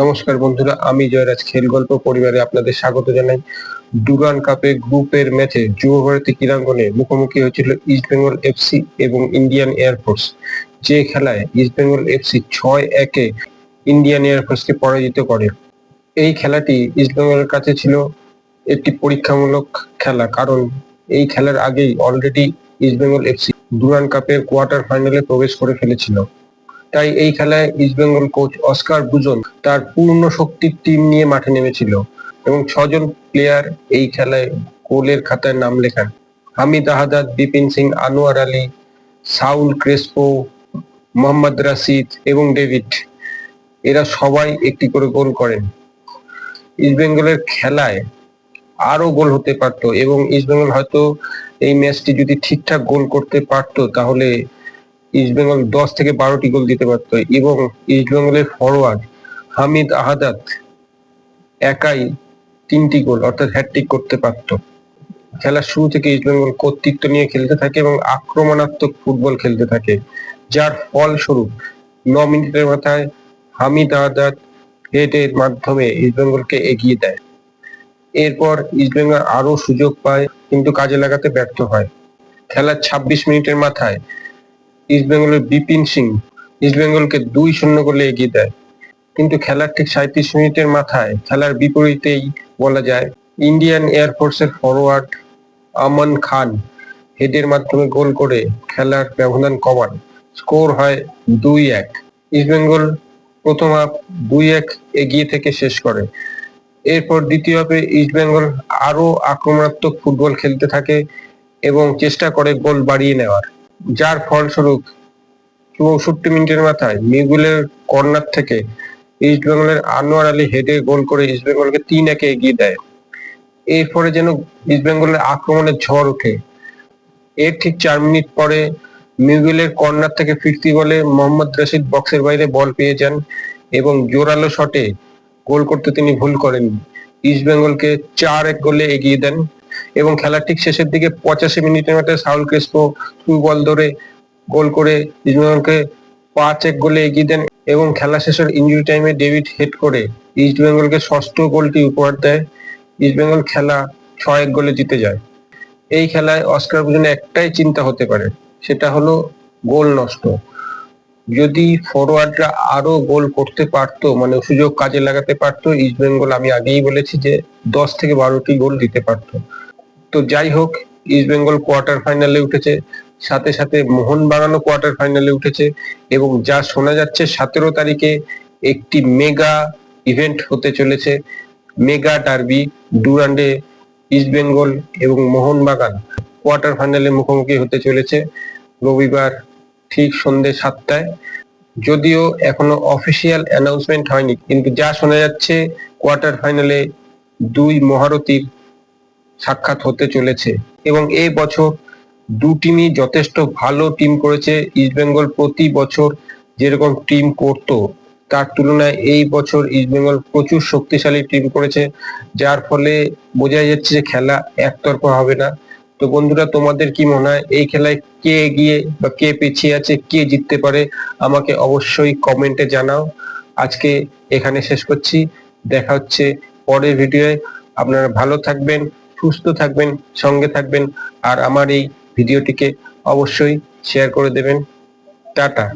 নমস্কার বন্ধুরা, আমি জয়রাজ খেল গল্প পরিবারে আপনাদের স্বাগত জানাই। ডুরান কাপে গ্রুপের ম্যাচে যুব ভারতী ক্রীড়াঙ্গনে মুখোমুখি হয়েছিল ইস্ট বেঙ্গল এফসি এবং ইন্ডিয়ান এয়ারফোর্স যে খেলায় ইস্ট বেঙ্গল এফসি ছয় একে ইন্ডিয়ান এয়ারফোর্সকে পরাজিত করে। এই খেলাটি ইস্ট বেঙ্গলের কাছে ছিল একটি পরীক্ষামূলক খেলা, কারণ এই খেলার আগেই already East Bengal FC Durand কাপের কোয়ার্টার ফাইনালে প্রবেশ করে ফেলেছিল। তাই এই খেলায় ইস্টবেঙ্গল কোচ অস্কার বুজন তার পূর্ণ শক্তির টিম নিয়ে মাঠে নেমেছিল এবং ছজন প্লেয়ার এই খেলায় গোলের খাতায় নাম লেখান। Hamid Ahadad, Bipin Singh, Anwar Ali, Saul Crespo, Mohammad Rashid এবং ডেভিড, এরা সবাই একটি করে গোল করেন। ইস্টবেঙ্গলের খেলায় আরও গোল হতে পারতো এবং ইস্টবেঙ্গল হয়তো এই ম্যাচটি যদি ঠিকঠাক গোল করতে পারতো তাহলে ইস্টবেঙ্গল দশ থেকে বারোটি গোল দিতে পারতো এবং ইস্টবেঙ্গলের ফরওয়ার্ড হামিদ আহাদাত একাই তিনটি গোল অর্থাৎ হ্যাট্রিক করতে পারত। খেলার শুরু থেকে ইস্টবেঙ্গল কর্তৃত্ব নিয়ে খেলতে থাকে এবং আক্রমণাত্মক ফুটবল খেলতে থাকে। যার ফলস্বরূপ ন মিনিটের মাথায় হামিদ আহাদাত হেডের মাধ্যমে ইস্টবেঙ্গলকে এগিয়ে দেয়। এরপর ইস্টবেঙ্গল আরও সুযোগ পায়, কিন্তু কাজে লাগাতে ব্যর্থ হয়। খেলার ছাব্বিশ মিনিটের মাথায় ইস্টবেঙ্গলের বিপিন সিং ইস্ট ইস্টবেঙ্গলকে দুই শূন্য গোলে এগিয়ে দেয়। কিন্তু খেলার ঠিক সাঁত্রিশ মিনিটের মাথায় খেলার বিপরীতেই বলা যায় ইন্ডিয়ান এয়ারফোর্সের ফরওয়ার্ড আমান খান হেডের মাধ্যমে গোল করে খেলার ব্যবধান কমান। স্কোর হয় দুই এক। ইস্টবেঙ্গল প্রথম হাফ দুই এক এগিয়ে থেকে শেষ করে। এরপর দ্বিতীয় হাফে ইস্টবেঙ্গল আরও আক্রমণাত্মক ফুটবল খেলতে থাকে এবং চেষ্টা করে গোল বাড়িয়ে নেওয়ার। যার ফলস্বরূপ চৌষট্টি মিনিটের মাথায় মিগুলের কর্নার থেকে ইস্ট বেঙ্গলের আনোয়ার আলী হেডে গোল করে ইস্ট বেঙ্গলকে তিন একে এগিয়ে দেয়। এরপরে যেন ইস্ট বেঙ্গলের আক্রমণের ঝড় ওঠে। এর ঠিক চার মিনিট পরে মিগুলের কর্নার থেকে ফিরতি বলে মোহাম্মদ রশিদ বক্সের বাইরে বল পেয়ে যান এবং জোরালো শটে গোল করতে তিনি ভুল করেন ইস্ট বেঙ্গলকে চার এক গোলে এগিয়ে দেন। এবং খেলার ঠিক শেষের দিকে পঁচাশি মিনিটের মধ্যে সাউল ক্রেসপো থ্রু বল ধরে গোল করে ইস্টবেঙ্গলকে পাঁচ এক গোলে এগিয়ে দেন এবং খেলা শেষের ইঞ্জুরি টাইমে ডেভিড হেড করে ইস্ট বেঙ্গলকে ষষ্ঠ গোলটি উপহার দেয়। ইস্ট বেঙ্গল খেলা ছয় এক গোলে জিতে যায়। এই খেলায় অস্কার পর্যন্ত একটাই চিন্তা হতে পারে, সেটা হলো গোল নষ্ট। যদি ফরওয়ার্ডরা আরও গোল করতে পারতো মানে সুযোগ কাজে লাগাতে পারতো, ইস্ট বেঙ্গল আমি আগেই বলেছি যে দশ থেকে বারোটি গোল দিতে পারতো। তো যাই হোক, ইস্ট বেঙ্গল কোয়ার্টার ফাইনালে উঠেছে, সাথে সাথে মোহনবাগানও কোয়ার্টার ফাইনালে উঠেছে এবং যা শোনা যাচ্ছে, সতেরো তারিখে একটি মেগা ইভেন্ট হতে চলেছে, মেগা ডার্বি, ডুরান্ডে, ইস্ট বেঙ্গল এবং মোহনবাগান। কোয়ার্টার ফাইনালে মুখোমুখি হতে চলেছে, রবিবার ঠিক সন্ধ্যে সাতটায়। যদিও এখনও অফিসিয়াল অ্যানাউন্সমেন্ট হয়নি, কিন্তু যা শোনা যাচ্ছে কোয়ার্টার ফাইনালে দুই মহারথীর সাক্ষাৎ হতে চলেছে এবং এই বছর দু টিমই যথেষ্ট ভালো টিম করেছে। ইস্টবেঙ্গল প্রতি বছর যেরকম টিম করত, তার তুলনায় এই বছর ইস্টবেঙ্গল প্রচুর শক্তিশালী টিম করেছে, যার ফলে বোঝা যাচ্ছে যে খেলা একতরফা হবে না। তো বন্ধুরা, তোমাদের কি মনে হয়, এই খেলায় কে এগিয়ে বা কে পিছিয়ে আছে, কে জিততে পারে, আমাকে অবশ্যই কমেন্টে জানাও। আজকে এখানে শেষ করছি। দেখা হচ্ছে পরের ভিডিওয়ে আপনারা ভালো থাকবেন, সুস্থ থাকবেন, সঙ্গে থাকবেন, আর আমার এই ভিডিওটিকে অবশ্যই শেয়ার করে দেবেন। টাটা।